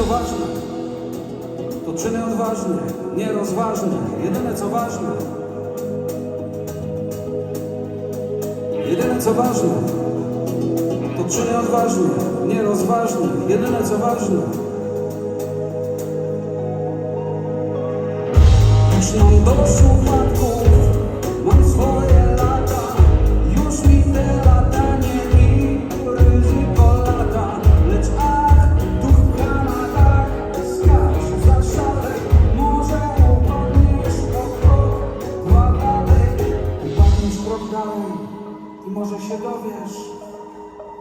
co ważne, to czyny odważne, nierozważne. Jedyne co ważne, jedyne co ważne, to czyny odważne, nierozważne. Jedyne co ważne, uczniom do szufladków. Się dowiesz,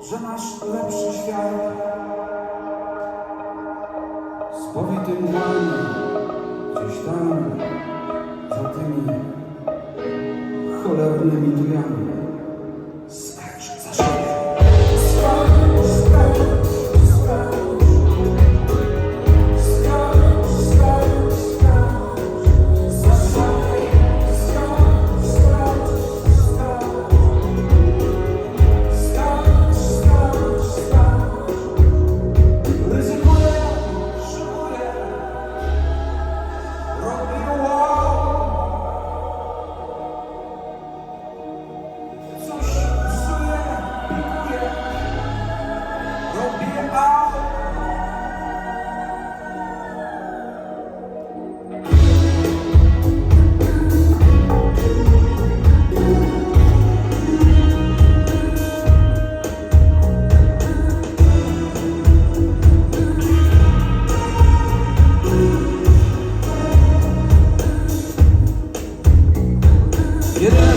że masz lepszy świat. Spowity mgłami, gdzieś tam, za tymi cholernymi dujami.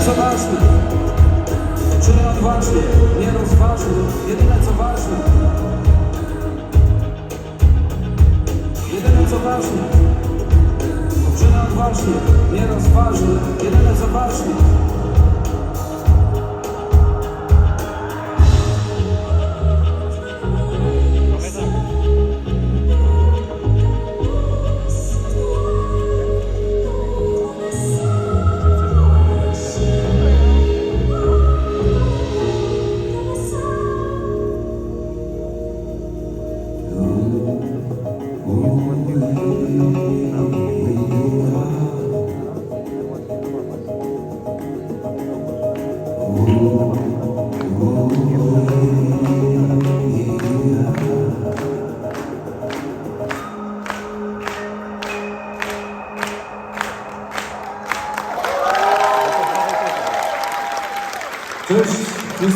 Co ważne, to czyny odważnie, nie rozważnie. Jedyne co ważne, jedyne co ważne, to czyny odważnie, nie rozważnie. Jedyne co ważne. Kış, kış